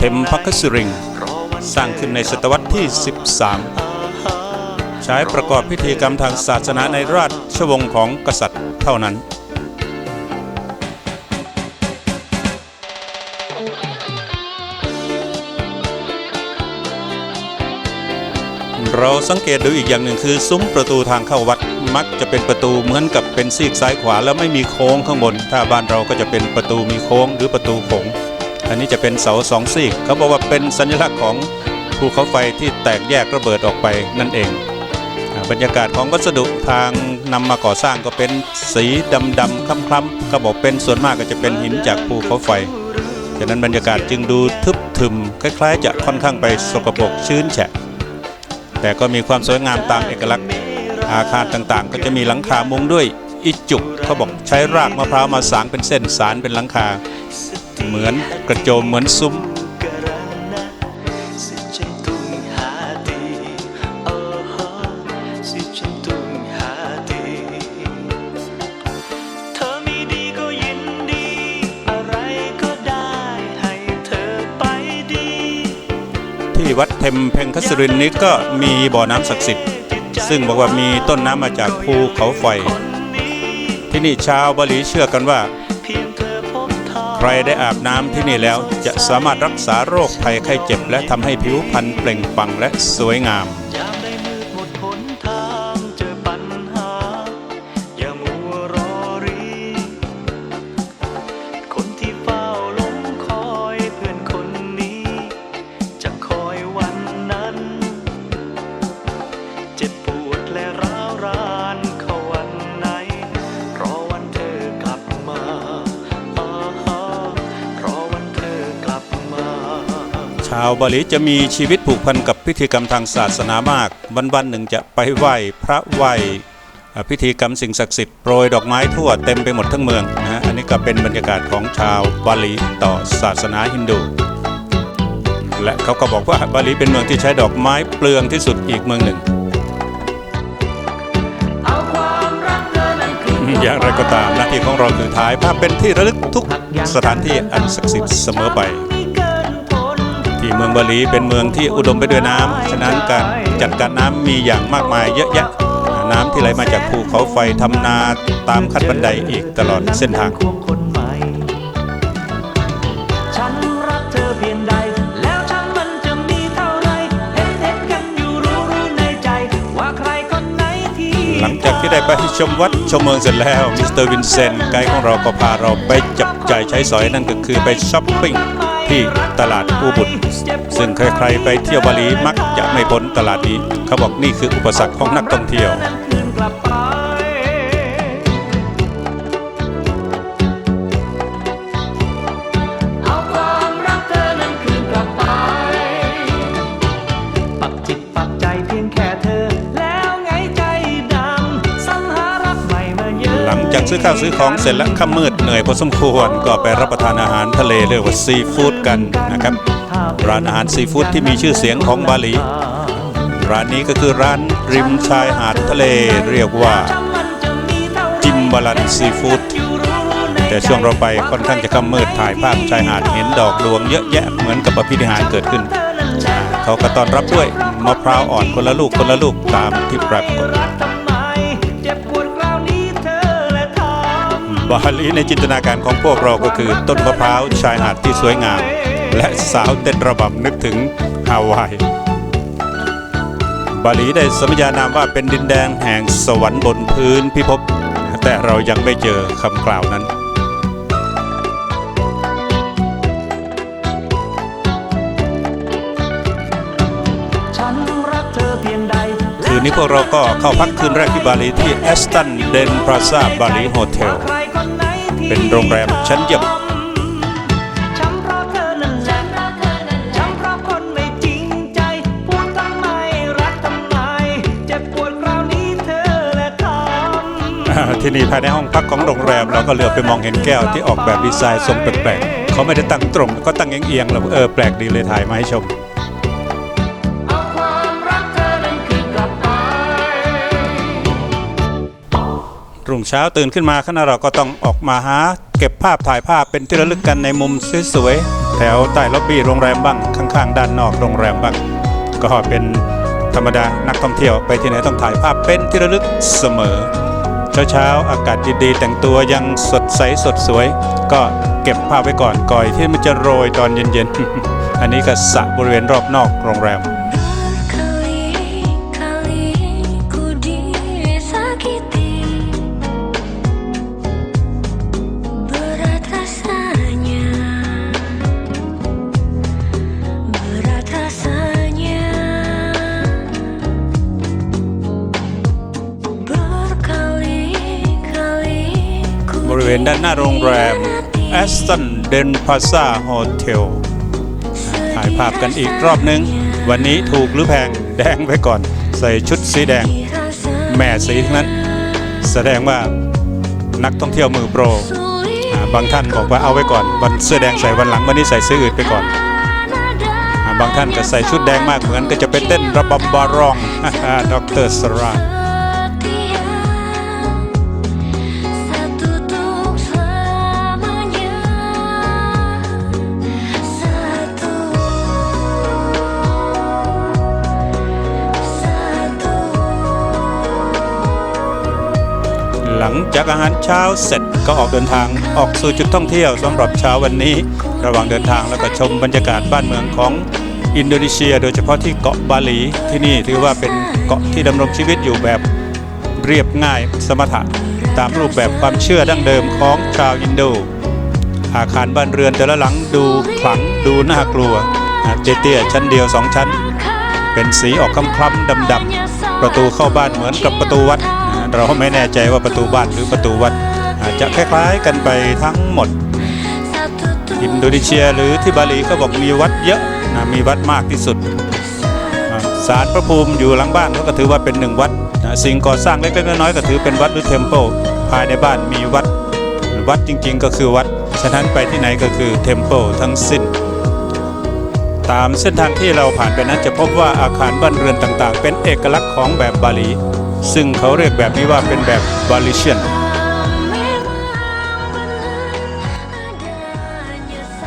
เทมพักคสิริง สร้างขึ้นในศตวรรษที่ 13 ใช้ประกอบพิธีกรรมทางศาสนาในราชวงศ์ของกษัตริย์เท่านั้นเราสังเกตดูอีกอย่างหนึ่งคือซุ้มประตูทางเข้าวัดมักจะเป็นประตูเหมือนกับเป็นซีกซ้ายขวาแล้วไม่มีโค้งข้างบน ถ้าบ้านเราก็จะเป็นประตูมีโค้งหรือประตูโขง อันนี้จะเป็นเสาสองซีกเขาบอกว่าเป็นสัญลักษณ์ของภูเขาไฟที่แตกแยกระเบิดออกไปนั่นเอง บรรยากาศของวัสดุทางนำมาก่อสร้างก็เป็นสีดำดำคล้ำคล้ำๆก็บอกเป็นส่วนมากก็จะเป็นหินจากภูเขาไฟฉะนั้นบรรยากาศจึงดูทึบทึมคล้ายๆ จะค่อนข้างไปสกปรกชื้นแฉะ แต่ก็มีความสวยงามตามเอกลักษณ์ อาคารต่างๆ ก็จะมีหลังคามุงด้วยอิจุกเขาบอกใช้รากมะพร้าวมาสางเป็นเส้นสารเป็นหลังคา เหมือนกระโจมเหมือนซุ้ม karena si jantung hati oh si jantung hati เธอมีดีก็ยินดีอะไรก็ได้ให้เธอไปดีที่วัดเทมเพงคสรินทร์นี้ก็มีบ่อน้ำศักดิ์สิทธิ์ ซึ่งบอกว่ามีต้นน้ำมาจากภูเขาไฟ ที่นี่ชาวบาหลีเชื่อกันว่า ใครได้อาบน้ำที่นี่แล้วจะสามารถรักษาโรคภัยไข้เจ็บ และทำให้ผิวพรรณเปล่งปลั่งและสวยงามาวบาลีจะมีชีวิตผูกพันกับพิธีกรรมทางศาสนามากวันวันๆหนึ่งจะไปไหว้พระไหว้พิธีกรรมสิ่งศักดิ์สิทธิ์โปรยดอกไม้ทั่วเต็มไปหมดทั้งเมืองนะฮะอันนี้ก็เป็นบรรยากาศของชาวบาลีต่อศาสนาฮินดู และเขาก็บอกว่าบาลีเป็นเมืองที่ใช้ดอกไม้เปลืองที่สุดอีกเมืองหนึ่ง อย่างไรก็ตามหน้าที่ของเราคือถ่ายภาพเป็นที่ระลึกทุกสถานที่อันศักดิ์สิทธิ์เสมอไป ที่เมืองบาหลีเป็นเมืองที่อุดมไปด้วยน้ำฉะนั้นการจัดการน้ำมีอย่างมากมายเยอะแยะ น้ำที่ไหลมาจากภูเขาไฟทำนาตามขั้นบันไดอีกตลอดเส้นทางหม่ฉันรักเธอเพียงใดแล้วฉันมันจะมีเท่าไรเห็นเห็นกันอยู่รู้รู้ในใจว่าใครคนไหนที่หลังจากที่ได้ไปชมวัดชมเมืองเสร็จแล้วมิสเตอร์วินเซนต์ไกด์ของเราก็พาเราไปจับจ่ายใช้สอยนั่นก็คือไปช้อปปิ้ง ที่ตลาดอูบุดซึ่งใครๆไปเที่ยวบาหลีมักจะไม่พ้นตลาดนี้ เขาบอกนี่คืออุปสรรคของนักท่องเที่ยว ซื้อข้าวซื้อของเสร็จแล้วค่ำมืดเหนื่อยพอสมควรก็ไปรับประทานอาหารทะเลเรียกว่าซีฟู้ดกันนะครับ ร้านอาหารซีฟู้ดที่มีชื่อเสียงของบาหลี ร้านนี้ก็คือร้านริมชายหาดทะเลเรียกว่า จิมบาลันซีฟู้ดแต่ช่วงเราไปค่อนข้างจะค่ำมืดถ่ายภาพชายหาดเห็นดอกดวงเยอะแยะเหมือนกับพิธีหารเกิดขึ้น เขาก็ต้อนรับด้วยมะพร้าวอ่อนคนละลูกคนละลูกตามที่ปรากฏ บาหลีในจินตนาการของพวกเราก็คือต้นมะพร้าวชายหาดที่สวยงาม และสาวเต้นระบำนึกถึงฮาวาย บาหลีได้สมญานามว่าเป็นดินแดนแห่งสวรรค์บนพื้นพิภพแต่เรายังไม่เจอคำกล่าวนั้นฉันรักเธอเพียงใดคืนนี้พวกเราก็เข้าพักคืนแรกที่บาหลีที่แอสตันเดนพลาซาบาหลีโฮเทล เป็นโรงแรมชั้นเยี่ยมฉันเพราะเธอนั่นแหละฉันเพราะคนไม่จริงใจพูดทำไมรักทำไมเจ็บปวดคราวนี้เธอและทำอ่าที่นี่ภายในห้องพักของโรงแรมเราก็เหลือบไปมองเห็นแก้วที่ออกแบบดีไซน์ทรงแปลกๆ เขาไม่ได้ตั้งตรง ก็ตั้งเอียงๆแล้วเออแปลกดีเลยถ่ายมาให้ชม รุ่งเช้าตื่นขึ้นมาคณะเราก็ต้องออกมาหา เก็บภาพถ่ายภาพเป็นที่ระลึกกันในมุมสวยๆแถวใต้ล็อบบี้โรงแรมบ้างข้าง ๆ ด้านนอกโรงแรมบ้างก็เป็นธรรมดานักท่องเที่ยวไปที่ไหนต้องถ่ายภาพเป็นที่ระลึกเสมอ เช้าๆอากาศดีๆ แต่งตัวยังสดใสสดสวย ก็เก็บภาพไว้ก่อนก่อยที่มันจะโรยตอนเย็นๆอันนี้ก็สระบริเวณรอบนอกโรงแรม เวณด้านหน้าโรงแรม Aston Den Plaza Hotel ถ่ายภาพกันอีกรอบนึง วันนี้ถูกหรือแพงแดงไว้ก่อน ใส่ชุดสีแดง แม่สีทั้งนั้น แสดงว่านักท่องเที่ยวมือโปร บางท่านบอกว่าเอาไว้ก่อน วันเสื้อแดงใส่วันหลังวันนี้ใส่เสื้ออื่นไปก่อน บางท่านก็ใส่ชุดแดงมากเหมือนก็จะไปเต้นระบำบารอง ดรสรา ลังจากอาหารเช้าเสร็จก็ออกเดินทางออกสู่จุดท่องเที่ยวสำหรับเช้าวันนี้ ระหว่างเดินทางแล้วก็ชมบรรยากาศบ้านเมืองของอินโดนีเซีย โดยเฉพาะที่เกาะบาหลีที่นี่ถือว่าเป็นเกาะที่ดำรงชีวิตอยู่แบบเรียบง่ายสมถะตามรูปแบบความเชื่อดั้งเดิมของชาวอินโด อาคารบ้านเรือนแต่ละหลังดูขลังดูน่ากลัวอ่าเตี้ยๆชั้นเดียวสองชั้น เป็นสีออกคล้ำๆดำๆประตูเข้าบ้านเหมือนกับประตูวัด เราไม่แน่ใจว่าประตูบ้านหรือประตูวัด อาจจะคล้ายๆกันไปทั้งหมด อินโดนีเซียหรือที่บาหลีเขาบอกมีวัดเยอะนะมีวัดมากที่สุดศาลพระภูมิอยู่หลังบ้านเขาก็ถือว่าเป็นหนึ่งวัดนะสิ่งก่อสร้างเล็กๆน้อยๆก็ถือเป็นวัดหรือเทมเพิลภายในบ้านมีวัดวัดจริงๆก็คือวัด ฉะนั้นไปที่ไหนก็คือเทมเพิลทั้งสิ้น ตามเส้นทางที่เราผ่านไปนั้นจะพบว่าอาคารบ้านเรือนต่างๆ เป็นเอกลักษณ์ของแบบบาหลี ซึ่งเขาเรียกแบบนี้ว่าเป็นแบบบาลิเชียน